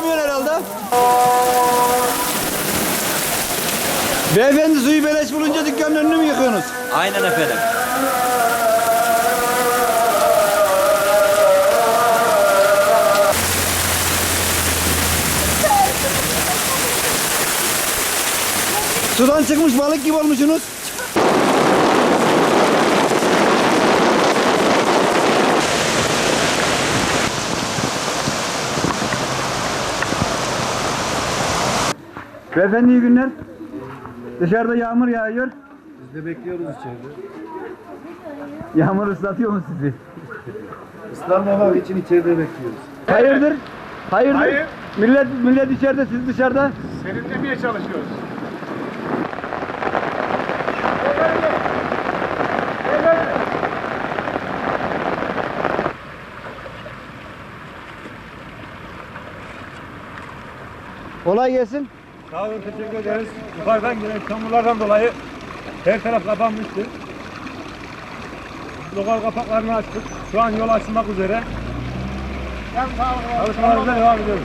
kamyon herhalde. Beyefendi suyu beleş bulunca dükkanın önünü mü yıkıyorsunuz? Aynen efendim. Sudan çıkmış balık gibi olmuşsunuz. Beyefendi iyi günler. Dışarıda yağmur yağıyor. Biz de bekliyoruz içeride. Yağmur ıslatıyor mu sizi? Islanmamak için içeride bekliyoruz. Hayırdır? Hayırdır? Hayır. Millet millet içeride, siz dışarıda. Serinlemeye çalışıyoruz. Kolay gelsin. Sağ olun, teşekkür ederiz. Yukarıdan gelen çamurlardan dolayı her taraf kapanmıştı. Lokal kapaklarını açtık. Şu an yol açılmak üzere. Çalışmalarımıza devam ediyoruz.